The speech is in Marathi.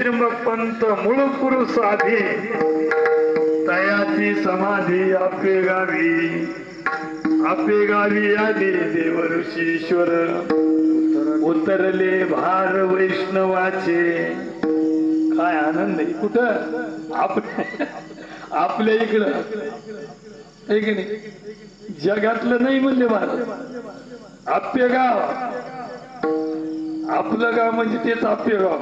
पंत मूळ पुरुष आधी तयाची समाधी आपे गावी. आपे गावी आले देव ऋषीश्वर उतरले भार वैष्णवाचे. काय आनंद आहे. कुठं? आप आपल्या इकडं. आहे की नाही? जगातलं नाही म्हणले भारत आप्य गाव. आपलं गाव म्हणजे तेच आप्य गाव.